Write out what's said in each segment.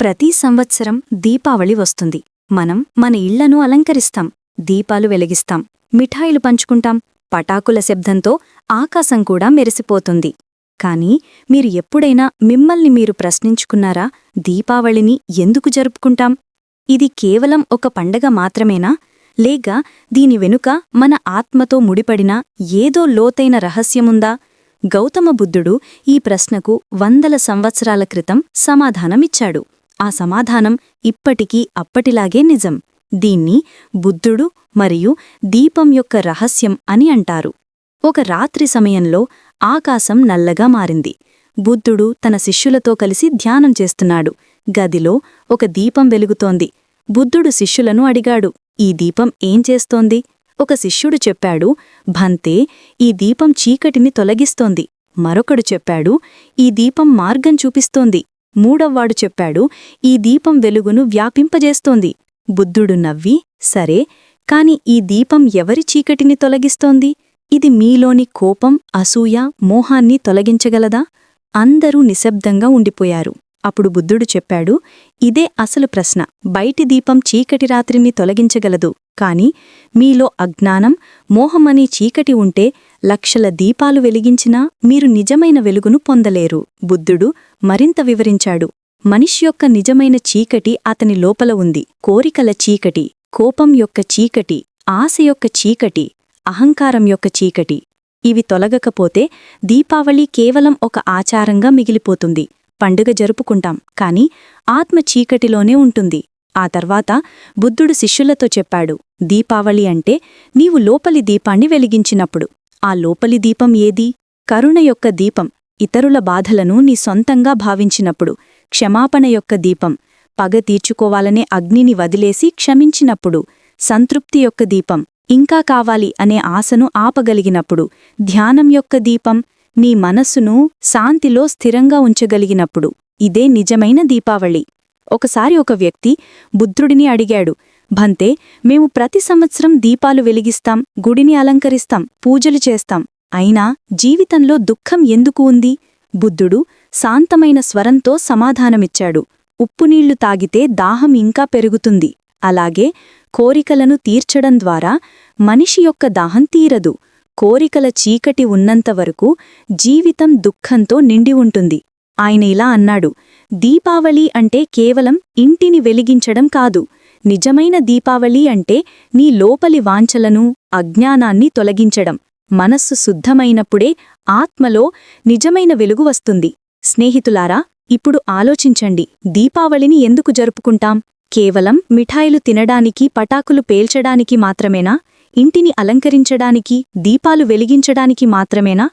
ప్రతి సంవత్సరం దీపావళి వస్తుంది. మనం మన ఇళ్ళను అలంకరిస్తాం దీపాలు వెలిగిస్తాం మిఠాయిలు పంచుకుంటాం పటాకుల శబ్దంతో ఆకాశం కూడా మెరిసిపోతుంది. కానీ మీరు ఎప్పుడైనా మిమ్మల్ని మీరు ప్రశ్నించుకున్నారా దీపావళిని ఎందుకు జరుపుకుంటాం? ఇది కేవలం ఒక పండగ మాత్రమేనా? లేక దీని వెనుక మన ఆత్మతో ముడిపడిన ఏదో లోతైన రహస్యముందా? గౌతమ బుద్ధుడు ఈ ప్రశ్నకు వందల సంవత్సరాల క్రితం సమాధానమిచ్చాడు. ఆ సమాధానం ఇప్పటికీ అప్పటిలాగే నిజం. దీన్ని బుద్ధుడు మరియు దీపం యొక్క రహస్యం అని అంటారు. ఒక రాత్రి సమయంలో ఆకాశం నల్లగా మారింది. బుద్ధుడు తన శిష్యులతో కలిసి ధ్యానం చేస్తున్నాడు. గదిలో ఒక దీపం వెలుగుతోంది. బుద్ధుడు శిష్యులను అడిగాడు ఈ దీపం ఏం చేస్తోంది? ఒక శిష్యుడు చెప్పాడు భంతే ఈ దీపం చీకటిని తొలగిస్తోంది. మరొకడు చెప్పాడు ఈ దీపం మార్గం చూపిస్తోంది. మూడవ్వాడు చెప్పాడు ఈ దీపం వెలుగును వ్యాపింపజేస్తోంది. బుద్ధుడు నవ్వి సరే కాని ఈ దీపం ఎవరి చీకటిని తొలగిస్తోంది? ఇది మీలోని కోపం అసూయ మోహాన్ని తొలగించగలదా? అందరూ నిశ్శబ్దంగా ఉండిపోయారు. అప్పుడు బుద్ధుడు చెప్పాడు ఇదే అసలు ప్రశ్న. బయటి దీపం చీకటి రాత్రిని తొలగించగలదు. కాని మీలో అజ్ఞానం మోహమనే చీకటి ఉంటే లక్షల దీపాలు వెలిగించినా మీరు నిజమైన వెలుగును పొందలేరు. బుద్ధుడు మరింత వివరించాడు. మనిషి యొక్క నిజమైన చీకటి అతని లోపల ఉంది. కోరికల చీకటి కోపం యొక్క చీకటి ఆశ యొక్క చీకటి అహంకారం యొక్క చీకటి. ఇవి తొలగకపోతే దీపావళి కేవలం ఒక ఆచారంగా మిగిలిపోతుంది. పండుగ జరుపుకుంటాం కాని ఆత్మ చీకటిలోనే ఉంటుంది. ఆ తర్వాత బుద్ధుడు శిష్యులతో చెప్పాడు దీపావళి అంటే నీవు లోపలి దీపాన్ని వెలిగించినప్పుడు. ఆ లోపలి దీపం ఏది? కరుణ యొక్క దీపం ఇతరుల బాధలను నీ సొంతంగా భావించినప్పుడు క్షమాపణ యొక్క దీపం పగ తీర్చుకోవాలనే అగ్నిని వదిలేసి క్షమించినప్పుడు సంతృప్తి యొక్క దీపం ఇంకా కావాలి అనే ఆశను ఆపగలిగినప్పుడు ధ్యానం యొక్క దీపం నీ మనస్సును శాంతిలో స్థిరంగా ఉంచగలిగినప్పుడు ఇదే నిజమైన దీపావళి. ఒకసారి ఒక వ్యక్తి బుద్ధుడిని అడిగాడు భంతే మేము ప్రతి సంవత్సరం దీపాలు వెలిగిస్తాం గుడిని అలంకరిస్తాం పూజలు చేస్తాం. అయినా జీవితంలో దుఃఖం ఎందుకు ఉంది? బుద్ధుడు శాంతమైన స్వరంతో సమాధానమిచ్చాడు. ఉప్పునీళ్ళు తాగితే దాహం ఇంకా పెరుగుతుంది. అలాగే కోరికలను తీర్చడం ద్వారా మనిషి యొక్క దాహం తీరదు. కోరికల చీకటి ఉన్నంతవరకు జీవితం దుఃఖంతో నిండి ఉంటుంది. ఆయన ఇలా అన్నాడు దీపావళి అంటే కేవలం ఇంటిని వెలిగించడం కాదు. నిజమైన దీపావళి అంటే నీ లోపలి వాంఛలను అజ్ఞానాన్ని తొలగించడం. మనస్సు శుద్ధమైనప్పుడే ఆత్మలో నిజమైన వెలుగు వస్తుంది. స్నేహితులారా ఇప్పుడు ఆలోచించండి దీపావళిని ఎందుకు జరుపుకుంటాం? కేవలం మిఠాయిలు తినడానికి పటాకులు పేల్చడానికి మాత్రమేనా? ఇంటిని అలంకరించడానికి దీపాలు వెలిగించడానికి మాత్రమేనా?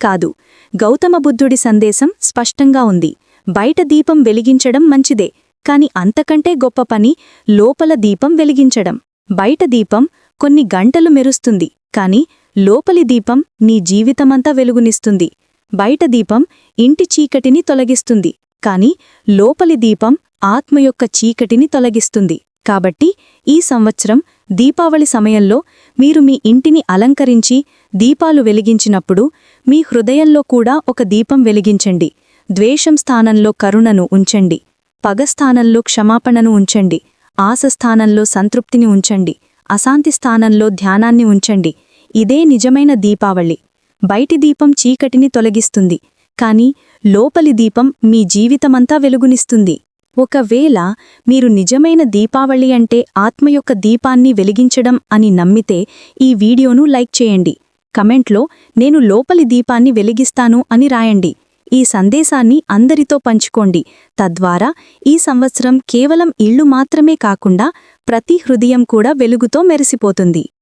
కాదు గౌతమ బుద్ధుడి సందేశం స్పష్టంగా ఉంది. బయట దీపం వెలిగించడం మంచిదే. కాని అంతకంటే గొప్ప పని లోపల దీపం వెలిగించడం. బయట దీపం కొన్ని గంటలు మెరుస్తుంది కాని లోపలి దీపం నీ జీవితమంతా వెలుగునిస్తుంది. బయట దీపం ఇంటి చీకటిని తొలగిస్తుంది కాని లోపలి దీపం ఆత్మ యొక్క చీకటిని తొలగిస్తుంది. కాబట్టి ఈ సంవత్సరం దీపావళి సమయంలో మీరు మీ ఇంటిని అలంకరించి దీపాలు వెలిగించినప్పుడు మీ హృదయంలో కూడా ఒక దీపం వెలిగించండి. ద్వేషం స్థానంలో కరుణను ఉంచండి. పగస్థానంలో క్షమాపణను ఉంచండి. ఆశ స్థానంలో సంతృప్తిని ఉంచండి. అశాంతి స్థానంలో ధ్యానాన్ని ఉంచండి. ఇదే నిజమైన దీపావళి. బయటి దీపం చీకటిని తొలగిస్తుంది. కాని లోపలి దీపం మీ జీవితమంతా వెలుగునిస్తుంది. ఒకవేళ మీరు నిజమైన దీపావళి అంటే ఆత్మ యొక్క దీపాన్ని వెలిగించడం అని నమ్మితే ఈ వీడియోను లైక్ చేయండి. కమెంట్లో నేను లోపలి దీపాన్ని వెలిగిస్తాను అని రాయండి. ఈ సందేశాన్ని అందరితో పంచుకోండి. తద్వారా ఈ సంవత్సరం కేవలం ఇళ్ళు మాత్రమే కాకుండా ప్రతి హృదయం కూడా వెలుగుతో మెరిసిపోతుంది.